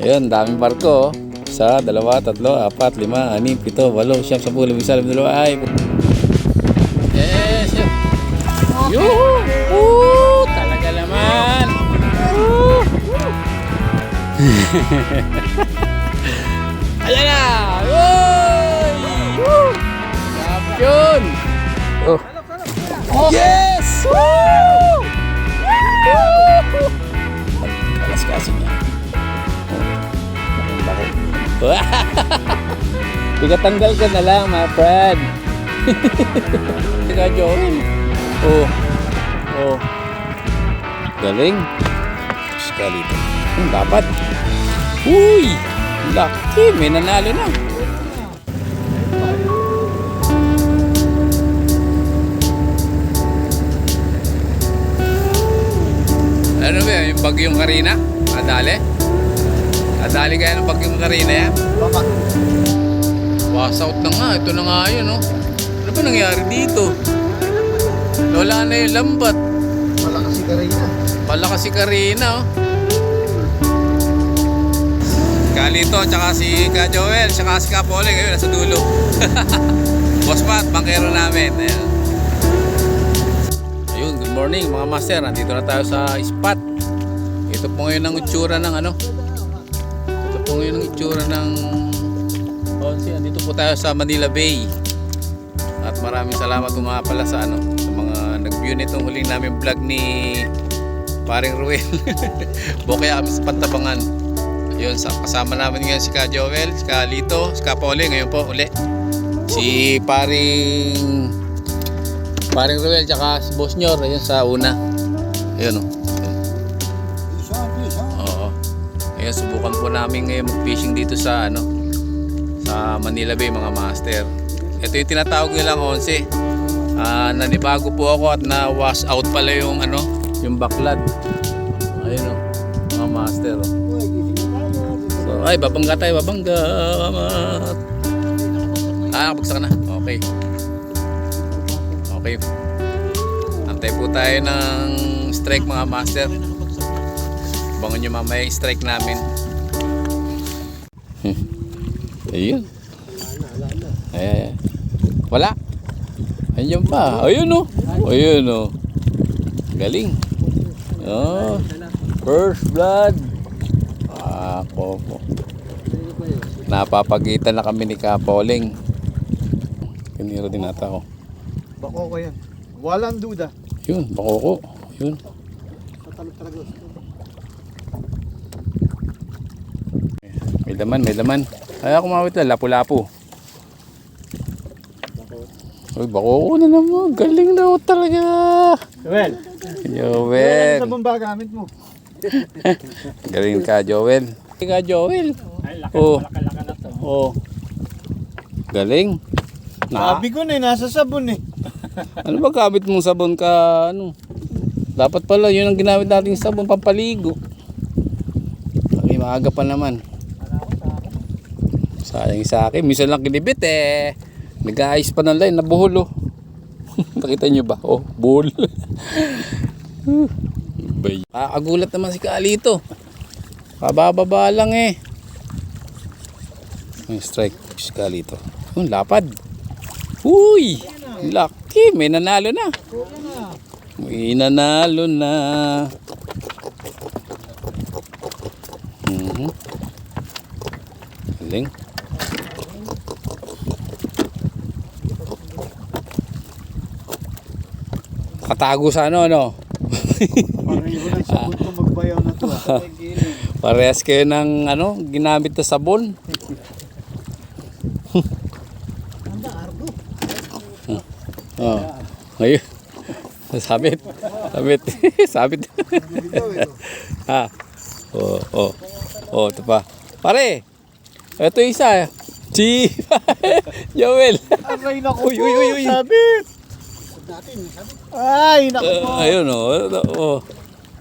Ayun, daming barko. oh. Isa, dalawa, tatlo, apat, lima, anim, pito, walo, siyam, sampu, limang isa, limang dalawa, ay. Yes! Yuhu! Woo! Talaga naman! Woo! Ayan na! Woo! Champion! Oh. Yes! Woo! Bakit? Tigatanggal ka na lang, my friend. Teka, Joel. Oh. Oh. Galing. Sekali ito. Hmm, dapat. Uy! Lucky. May nanalo na. Ano ba? Yung bagyong Karina? Adali? Adali kaya ng bagyong Karina yan? Baka. Was out na nga. Ito na nga yun, no? Ano ba nangyari dito? Wala na yung lambat. Malakas si Karina. Pala si Karina, oh. Kalito, tsaka si Ka Joel, tsaka si Ka Pole, ngayon nasa dulo. Boss Pat, bangkero namin. Ayan. Ayun, good morning mga master. Nandito na tayo sa spot. Ito po ngayon ang itsura ng ano. Po ngayon ang itsura ng Onsi. Nandito po tayo sa Manila Bay. At maraming salamat po nga pala sa ano, sa mga nag-view nitong huling namin vlog ni paring Ruel. Bukaya kami sa Pantabangan. Ayun, sa kasama namin ngayon si Ka Joel, si Ka Lito, si Ka Pole, ngayon po uli. Si paring paring Ruel, tsaka si Boss Nyor, ayun sa una. Ayun o. Bisa, Ayun, subukan po namin ngayon mag-fishing dito sa ano, sa Manila Bay mga master. Ito yung tinatawag nilang 11. Ah, nanibago po ako at na wash out pala yung ano, yung baklad. Ayun o, mga master oh. So, ay, babangga tayo, babangga. Ah, nakapagsak na. Okay. Okay. Antay po tayo ng strike mga master. Bangon nyo mamaya yung strike namin. Ayun. Ay, ay, ay. Wala. Ayun pa. Ayun o. Ayun o. Galing. Oh. First blood. Ako po. Napapagitan na kami ni Kapoling. Kiniro din ata ako. Bako ko yan. Walang duda. Yun, bakoko. Yun. Tatalog talaga. May laman, may laman. Ay, ako mawit na, lapu-lapu. Uy, bakoko na naman. Galing na ako talaga. Joel. Joel. Sa bomba gamit mo. Galing ka, Joel. Galing ka, Joel. Oh. Oh. Galing. Na, Sabi ko na eh, nasa sabon eh. ano ba gamit mong sabon ka, ano? Dapat pala, yun ang ginamit nating sabon, pampaligo. Okay, maaga pa naman. Sayang sa akin, minsan lang kinibit eh. Nag-aayos pa ng line, nabuhol oh. Nakita nyo ba? Oh, buhol. Kakagulat naman si Kalito. Pabababa lang eh. May strike si Kalito. Oh, lapad. Uy! Lucky! May nanalo na. May nanalo na. Mhm. Galing. Katago sa ano, ano? Pareho ng sabon ko magbayaw na to. ah. Parehas kayo ng ano, ginamit na sabon. Oh. Ngayon. Sabit. Sabit. Sabit. Ito, ito. ha. Oh, oh. Oh, ito pa. Pare. Ito isa. Si Joel. Aray naku Uy, uy, uy, uy. Sabit. Ay, naku po. Uh, ayun oh. Oh.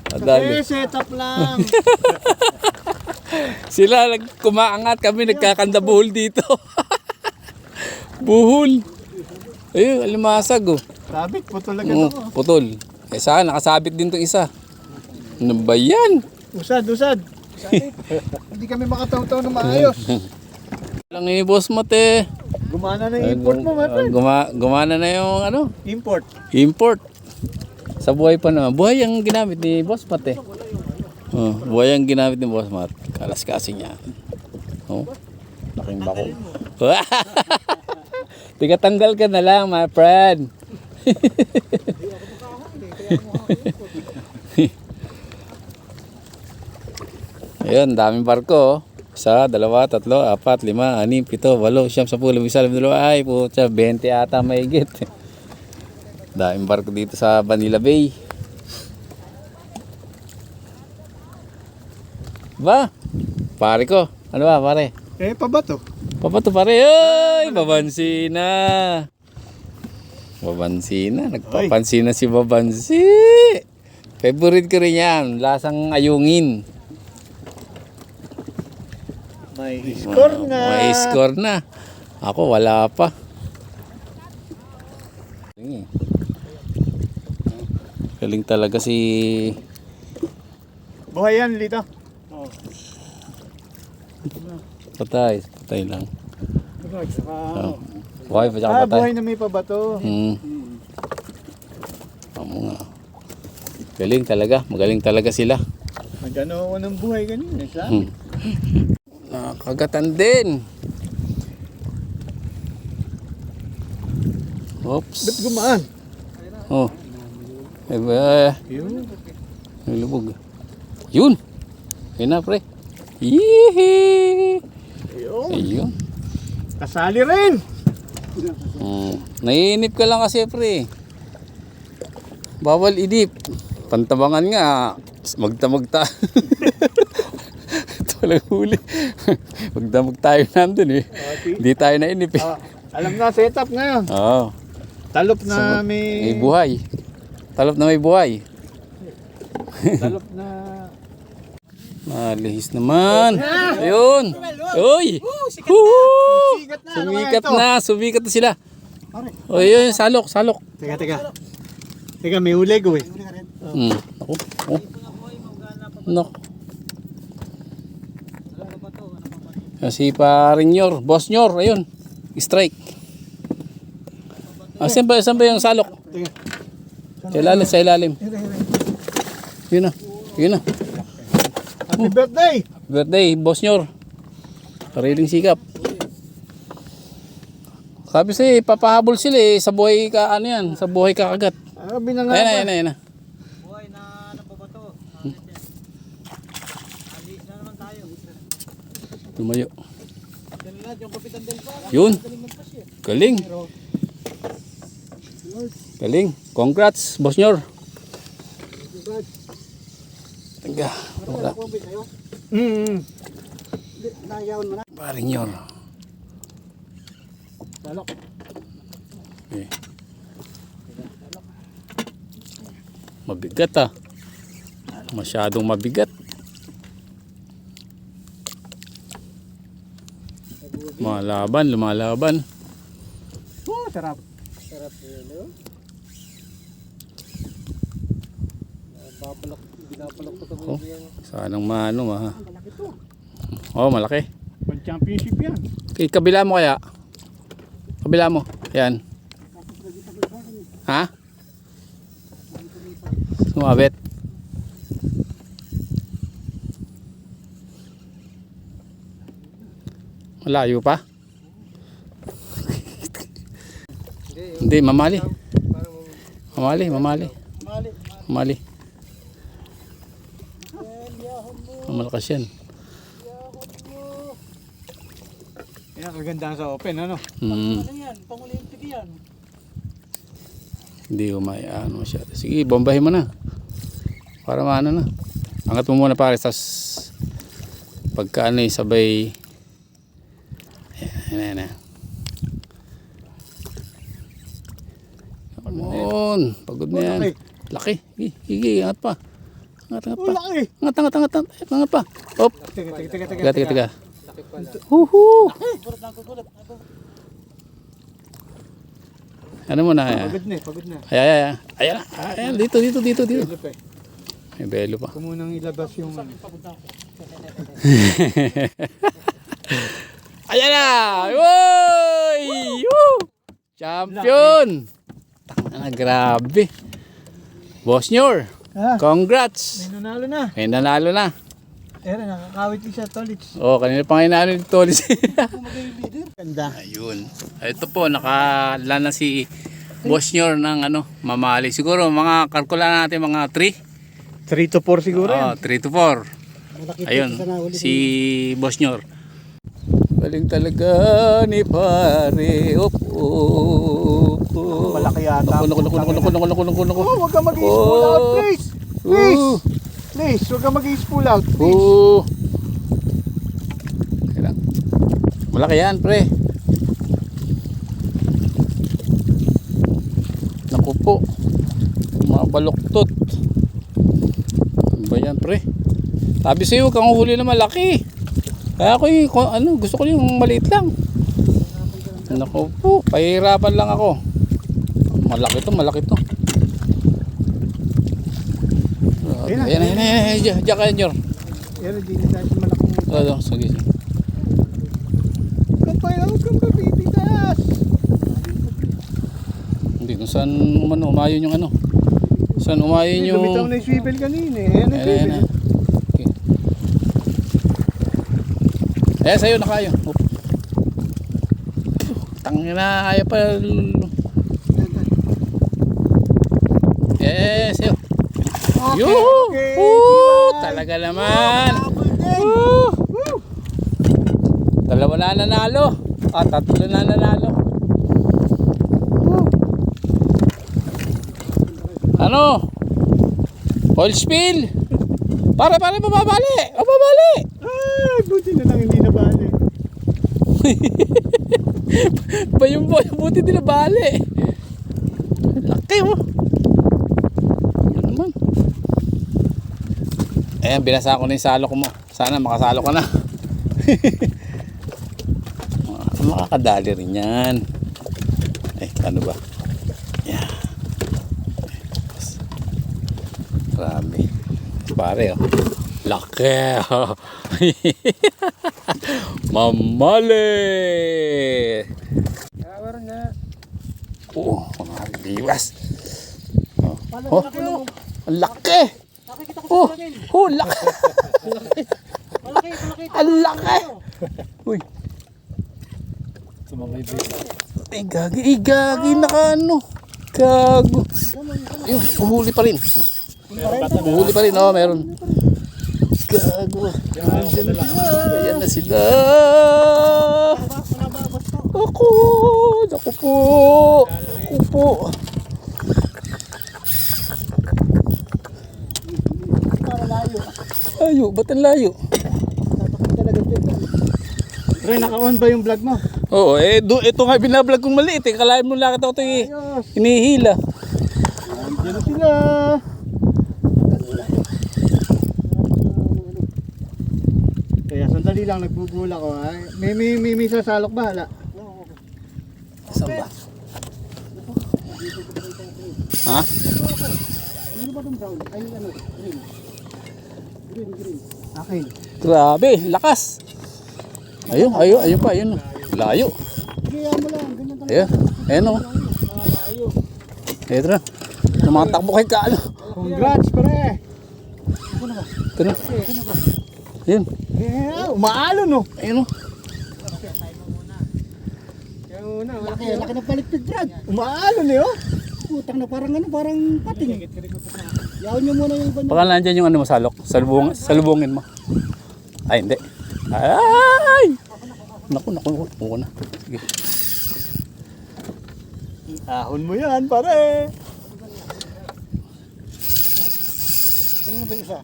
Ang dami. Eh, setup lang. Sila kumaangat kami nagkakanda buhol dito. buhol. Ayun, alimasag oh. Sabit po talaga Oh, to. putol. Eh saan, nakasabit din to isa. Ano ba yan? Usad, usad. Hindi kami makataw-taw na maayos. Lang ni Boss Mate. Gumana na yung import mo, my friend. Guma, gumana na yung ano, Import. import. Sa buhay pa naman. Buhay ang ginamit ni Boss Mate. Oh, buhay ang ginamit ni Boss Mate. Kalas kasi niya. Oh, laking bako. Tiga tanggal ka na lang, my friend. Ayun, daming barko. Isa, dalawa, tatlo, apat, lima, anim, pito, walo, siyam, sampu, labing isa, labing dalawa. Ay, putya, 20 ata maigit. Daming barko dito sa Manila Bay. Ba? Pare ko. Ano ba, pare? Eh, pa ba to? Papa to pare. Ay, babansi na. Babansi na. Nagpapansin na si Babansi. Favorite ko rin yan. Lasang ayungin. May score na. May score na. Ako wala pa. Galing talaga si Buhay yan, Lito. Patay. Patay lang. Ah, Oh. Buhay pa siya ah, patay. buhay na may pabato. Hmm. Amo nga. Galing talaga. Magaling talaga sila. Nagano ako ng buhay ganyan. Eh, sa Hmm. Nakakagatan din. Oops. Ba't gumaan? Oh. Eh, ba, Yun. nilubog. Yun. Yun na, pre. Yee! Ayun. Ayun. Kasali rin. Hmm. Naiinip ka lang kasi, pre. Bawal idip. Pantabangan nga. Magta-magta. Ito lang huli. Magdamag tayo nandun eh. Hindi tayo nainip eh. Ah, alam na, setup ngayon. Oo. Talop na may... May buhay. Talop na may buhay. Talop na... Malihis naman. Ayun. Uy. Na. ano Sumikat ito? na. Sumikat na sila. O yun, salok, salok. Teka, teka. Teka, may uleg ko eh. Hmm. Ako. Oh. Nok. Si Parinyor, Boss Nyor, ayun. Strike. Ah, saan ba, saan ba yung salok? Sa ilalim, sa ilalim. Yun na. Yun na. Happy birthday! Birthday, Boss Nyor. Sariling sikap. Sabi sa'yo, papahabol sila eh. Sa buhay ka, ano yan, sa buhay ka kagat. Ah. Ayan na, ayan na, ayan na. Lumayo. Yun. Galing. Galing. Congrats, Boss Nyor. Teka. Wala. Mm. Paring Nyor. Talok. Okay. Mabigat ah. Masyadong mabigat. Lumalaban, lumalaban. Oh, sarap. Sarap yun, no? Babalok, binabalok ko ito. Oh, sanang maano ma. Oh, malaki. Pag championship yan. Kay kabila mo kaya? Kabila mo. Yan. Ha? Sumabit. Malayo pa? Hindi, mamali. Mamali, mamali. Mali. Mamali. Malakas yan. Yan, kagandaan sa open, ano? Hmm. yan? Pang-olympic yan. Hindi umayaan masyado. Sige, bombahin mo na. Para maano na. Angat mo muna pare. Tapos pagka ano eh, sabay. Ayan, ayan, ayan. On. Pagod na yan. Laki. Sige, angat pa. Angat, angat pa. laki! Angat, angat, angat, angat, angat pa. Teka, teka, teka, teka. Tiga, tiga, tiga. Huhu. Ano mo na? Ayan, Pagod na, eh, pagod na. ayan, ayan. Ayan, ayan. Dito, dito, dito, dito. Eh. May belo pa. Ito munang ilabas yung... Ayan na! Woy! Champion! Na, grabe. Boss Nyor, Ah, congrats! may nanalo na. May nanalo na. Eh, nakakawit siya, Tolits. Oh, kanina pa nanalo ni Tolis. Ganda. Ayun. Ito po, nakala na si Boss Nyor ng ano, mamali. Siguro mga kalkula natin mga 3. 3 to 4 siguro Oh, 3 to 4. Ayun, si Boss Nyor. Galing talaga ni pare. Op, op, Naku. Malaki yata. Naku, naku, naku, naku, naku, naku, naku, naku. Oh, huwag ka mag-i-spool out, oh. please. Please. Oh. Please, huwag ka mag-i-spool out, please. Oh. Malaki yan, pre. Naku po. Mabaloktot. Ano ba yan, pre? Sabi sa'yo, huwag kang huli na malaki. Kaya ako yung, ano, gusto ko yung maliit lang. Naku po, pahirapan lang ako. Malaki to, malaki to. Ayan na, Ayan, ayan, ayan, ayan, ayan, diyan kayo, Nyor. Pero di na tayo malaking... Ano, sige. Kapay, huwag kang mabibigkas. Hindi, kung saan umano, umayon yung ano. Saan umayon yung... Lumitaw na yung swivel kanina eh. Ayan ang Ayan, ayan, swivel. ayan. Ayan, sa'yo, nakayo. Oop. Tangin na, ayaw pa. Yes, sa'yo. Okay, Yuhu! okay. Woo! Talaga naman. Woo! Woo! Dalawa na nanalo. Ah, tatlo na nanalo. Woo! Ano? Oil spill. Para para mababali. Mababali. Ay, buti na lang hindi nabali. Ba yung boy, buti din nabali. Laki oh. Yan naman. Ayan, binasa ko na yung salok mo. Sana makasalo ka na. Makakadali rin yan. Eh, ano ba? Yeah. Grabe. Pare oh. Laki oh. Mamali! Kawaran na. Oo, mga liwas. Oh, Oh. ang laki! Oh, oh, laki! Malaki, malaki. Ang laki! Uy. Ay, gagi, ay, gagi, naka ano. Gago. Ayun, uhuli pa rin. Uhuli pa rin, oh, meron. Gago. Ayan na sila. Ako, naku po. Ako po. Layo. Ba't ang layo? Tatakot talaga dito. Pre, naka-on ba yung vlog mo? Oo, eh, do, ito nga binablog kong maliit eh. Kalahin mo lakit ako ito eh. Ayos. Hinihila. Andiyan na sila. Kaya sandali lang nagbubula ko. Ay, may, may, may, may sasalok ba? Hala. Saan ba? Ha? Ano ba itong brown? Ay, ano? Green. Green, green. Akin. Grabe, lakas. Ayun, ayun, ayun pa, ayun. Layo. Kaya mo lang. Ganyan talaga. Ayun, ayun o. Layo. Ito na. Tumatakbo kay ka, ano. Congrats, pre. Ito na. Ayun, Yeah, umaalo no. ayun o. Kaya una, laki, laki na paligpit, Brad. Umaalo niyo. Putang na parang ano, parang pating. Yaw niyo muna yung iba Baka nandyan yung ano mo, salok. Salubong, salubungin mo. Ay, hindi. Ay! Naku, naku, naku. Naku na. Sige. Ahon mo yan, pare. Ano ba isa?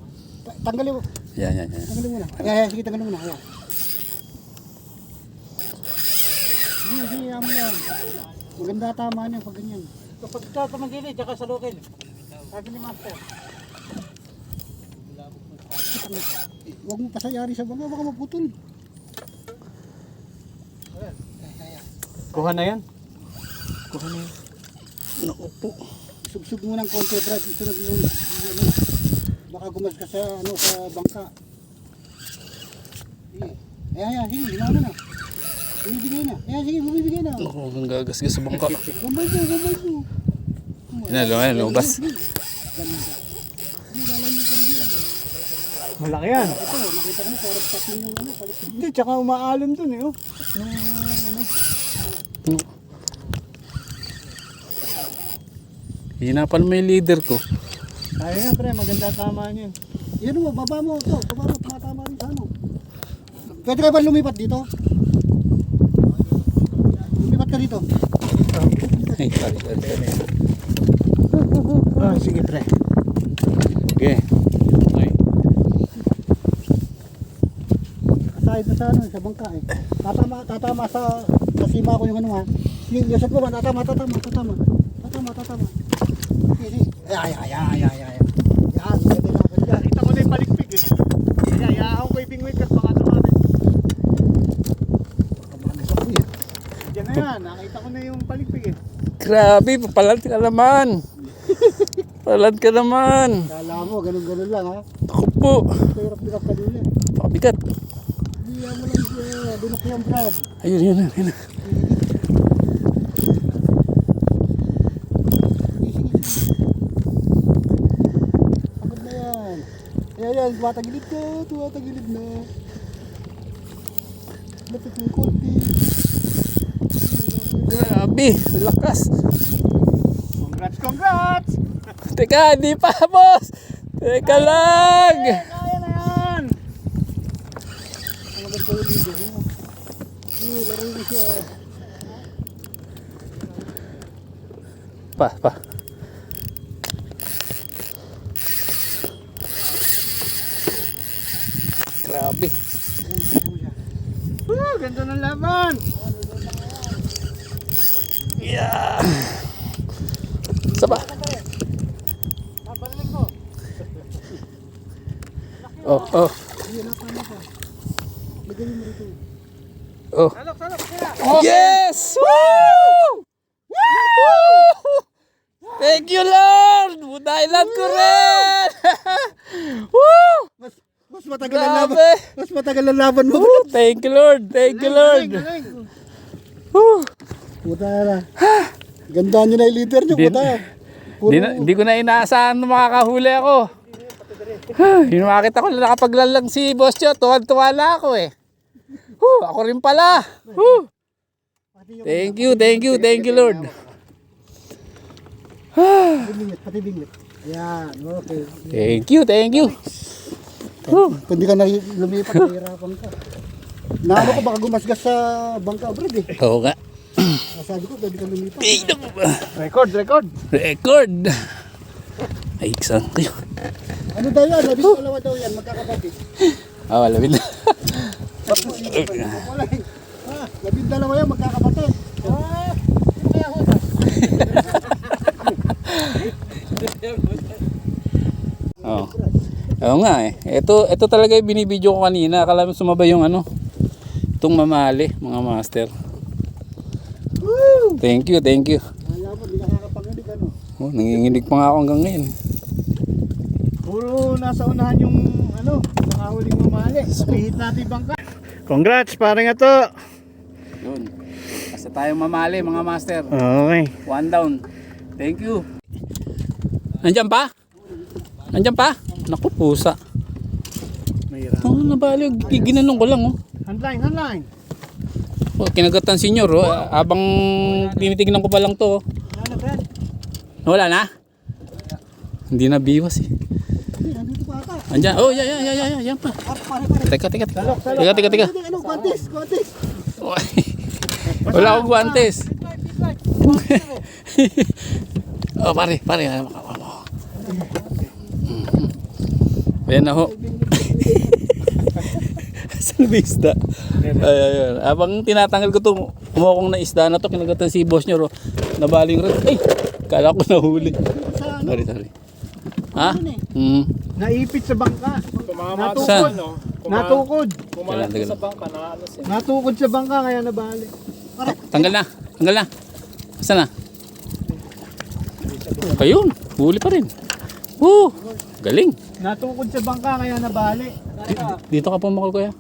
Ta- Tanggalin mo. Yan, yan, yan. Tanggalin mo na. Kaya, sige, tanggalin mo na. Kaya. Sige, sige, yan. Maganda tama niya pag ganyan. Kapag ka tumagili, tsaka sa Huwag mo pasayari sa banga, baka maputol. Kuha na yan. Kuha na yan. Naku po. Sugsug mo ng konti, Brad. Isunod mo. Ano. Baka gumas ka sa, ano, sa bangka. Sige. Ayan, ayan, sige, ginawa mo na. Bumibigay na. Ayan, sige, bumibigay na. Ako, ang gagasgas sa bangka. Gambay mo, gambay mo. Yan, lumabas. Malaki yan. Ito, nakita ko na, parang tatlong yung ano, palis. Hindi, tsaka umaalon dun eh. Oh. Hinapan mo yung leader ko. Kaya nga pre, maganda tama niyan. Yan mo, baba mo ito. Baba mo, tumatama rin sa ano. Pwede ka ba lumipat dito? Lumipat ka dito. Ay, sorry, sorry. Ah, sige pre. Okay. Na sa ano, sa bangka eh. Tatama, tatama sa, sa sima ko yung ano ha. Yung yusot mo ba, tatama, tatama, tatama. Tatama, tatama. Ay, ay, ay, ay, ay, ay. Yan, pwede na, pwede na. Nakita ko na yung palikpik eh. Kaya yahaw ko yung bingwit at baka ako eh. Yan na yan, nakita ko na yung palikpik eh. Grabe, papalat ka naman. Papalat ka naman. Kala mo, ganun-ganun lang ha. Ako po. Hirap-hirap ka din eh. Pabigat. Siya, dunok yung brad. Ayun, yun, yun, yun. Pagod na yan. Ayan, yan, tumatagilid ka, tumatagilid na. Lapit ng konti. Grabe, lakas. Congrats, congrats! Teka, di pa, boss. Teka lang. Kaya na yan! Ang maganda yung lido. oh. Sige, laro mo siya. Pa, pa. Grabe. Woo, ganda ng laban! Yeah. Saba. Oh, oh, Sige, napama ka. Lagay mo rito. Oh. Salok, salok! Yes! Woo! Woo! Thank you, Lord! Budailan ko rin! Woo! Mas, mas matagal ang laban. Mas matagal ang laban mo. Woo! Thank you, Lord! Thank you, Lord! Woo! Puta na. Ganda nyo na yung leader nyo, Di- puta. Hindi, na, ko na inaasahan na makakahuli ako. Yung makita ko na nakapaglalang si Boss Cho, tuwan-tuwa na ako eh. Woo, ako rin pala. Woo. Thank you, thank you, thank you Lord. pati bingit, pati bingit. Ayan, okay. Thank you, thank you. Woo. Kung di ka na lumipat, nahihirapan ka. Naano ko baka gumasgas sa bangka abroad eh. Oo nga. Sabi ko, pwede ka lumipat. Ay, naku ba? Record, record! Record. Ay, saan kayo? Ano daw yan? Labis dalawa daw yan, magkakapatid. Ah, wala bin. Labis dalawa yan, magkakapatid. Ah, kaya ho Oo. Oo nga eh. Ito, ito talaga yung binibidyo ko kanina. Akala mo sumabay yung ano. Itong mamali, mga master. Woo! Thank you, thank you. Kaya mo, di nakakapanginig ano. Oh, nanginginig pa nga ako hanggang ngayon. Puro nasa unahan yung ano, mga huling mamali. Pihit natin bangka. Congrats, parang ito. Yun. Basta tayong mamali, mga master. Okay. One down. Thank you. Nandiyan pa? Nandiyan pa? Naku, pusa. Mahirap. Oh, nabali. Ginanong ko lang, oh. Handline, handline. oh kinagatan senyor, oh. Habang tinitignan ko pa lang to, oh. Wala na? Hindi na biwas, eh. Hindi, nandito pa ata. Andiyan. Oh, yan, yan, yan, yan, yan, yan pa. Teka, teka, teka. Teka, teka, teka. Ano, guantes, guantes. Wala akong guantes. oh, pare, pare. Ayan na ho. Saan ba isda? Ay, ayun. Habang tinatanggal ko to, kumukong na isda na to, kinagatan si boss nyo, nabaling rin. Ay! Kala ko nahuli. Sorry, sorry. Ha? yun eh. Hmm. Naipit sa bangka. Saan? Natukod. Natukod. Kailan, tagal. Natukod sa bangka kaya nabali. Tanggal na. Tanggal na. Saan na? Ayun. Huli pa rin. Woo! Galing. Natukod sa bangka kaya nabali. Dito ka pumakal kuya.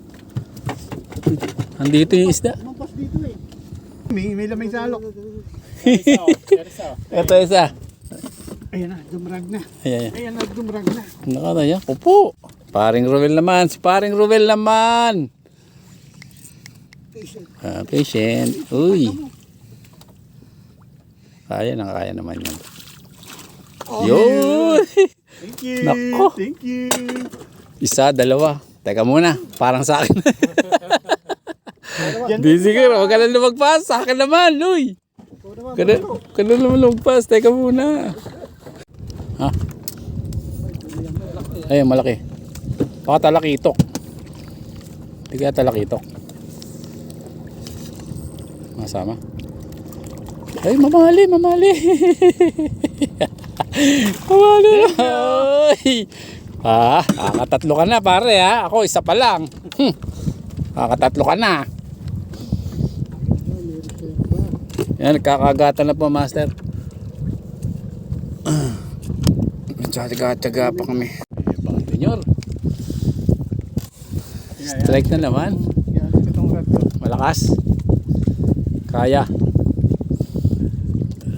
Andito yung isda. Mampas dito eh. May, may lamay salok. Ito isa. Ayan na, dumrag na. Ayan, ayan. Ayan na, dumrag na. Nakataya. Upo. Paring Ruel naman. Si paring Ruel naman. Ah, patient. Uy. Kaya na, kaya naman yan. Yun. Thank you. Nako. Thank you. Isa, dalawa. Teka muna. Parang sa akin. Yan. Di siguro. Huwag ka na lumagpas. Sa akin naman. Uy. Na, ka na naman lumagpas. Teka muna. Ha? Ayun, malaki. Baka talakitok. Hindi kaya talakitok. Masama. Ay, mamali, mamali. mamali. Ay. Ah, kakatatlo ka na pare ha. Ako isa pa lang. Hmm. Kakatatlo ka na. Yan, nagkakagatan na po master. Tsaga-tsaga pa kami. Pang junior. Strike na naman. Malakas. Kaya.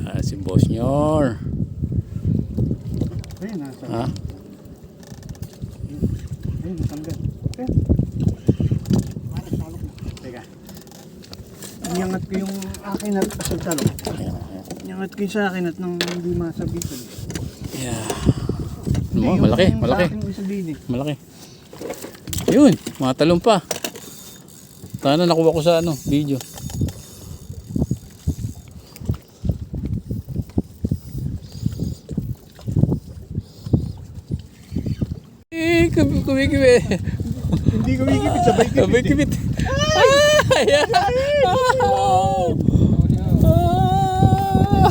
Ah, si boss nyor. Ha? Inyangat ko yung akin at sa salok. Inyangat ko yung sa akin at nang hindi masabitan. Yeah. Ano mo, malaki, Yung malaki. Sa akin yung eh. Malaki. Yun, mga talong pa. Sana nakuha ko sa ano, video. Eh, kumi kumikimi. Hindi ko ikipit, sabay kipit. Sabay kimit. Ay!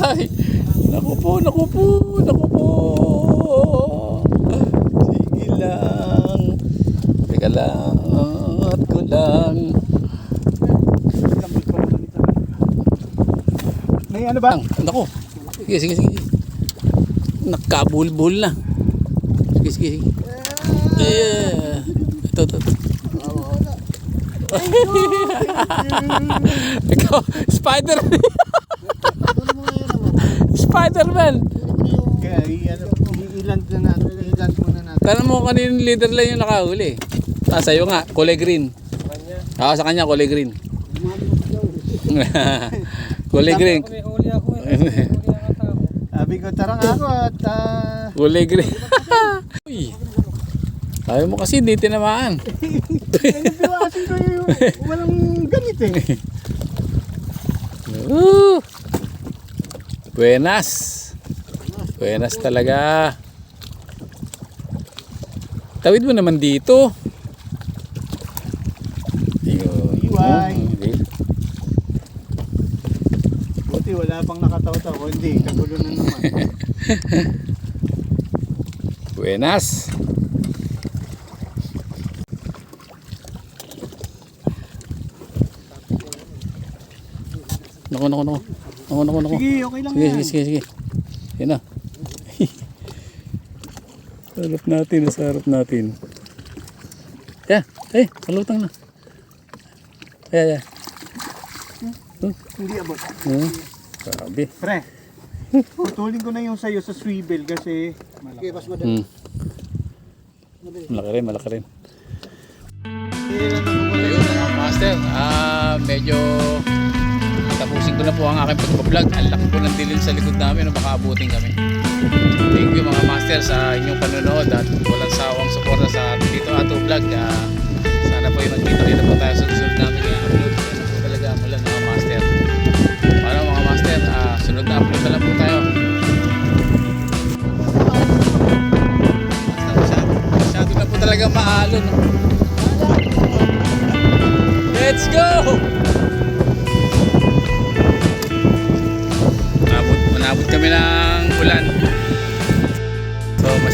Ay! Naku po, naku po, naku po. Lang. Teka lang, at ko lang. May ano ba? Naku. Sige, sige, sige. Nakabulbul na. Sige, sige, sige. Yeah. Ito, ito, ito. Ikaw, Spider-Man. Spider-Man. Kaya i-ano, i-iland na natin, muna natin. Tanong mo kanino leader lang yung nakahuli. Ah, sa'yo nga, kulay green. Oo, sa kanya, kulay green. kulay green. Sabi ko, tarang ako at ah, Kulay green. Uy. Ayaw mo kasi, di tinamaan. Nagbiwasin ko yung walang ganit eh. Uh. Buenas. Buenas talaga. Tawid mo naman dito. Iway. Oh. Buti wala pang nakataw-taw. Hindi, kagulo na naman. Buenas. Naku, naku, naku. Naku, naku, naku. Sige, okay lang Sige, yan. sige, sige, sige. Yan na. Harap natin, nasa harap natin. Yan, eh, kalutang na. Ayan, ayan. Hindi abot. Hmm. Grabe. Pre, putulin ko na yung sayo sa swivel kasi Okay, mas madali. Hmm. Malaki rin, malaki rin. Ayun mga master, ah, medyo tapusin ko na po ang aking pagbablog. Ang laki po ng dilim sa likod namin, no, baka abutin kami. Thank you mga master sa inyong panonood at walang sawang suporta sa Tito Ato Vlog. Ah, sana po yung magkita-kita po tayo sa susunod namin i-upload. Yan po talaga mga master. Para mga master, ah, sunod na upload na po tayo. Masyado, masyado na po talaga maalo. No? Let's go! Manabot, manabot kami ng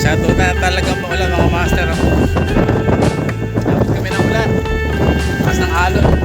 masyado na talagang maulan mga master. oh. Manabot kami ng ulan. Mas ng alon.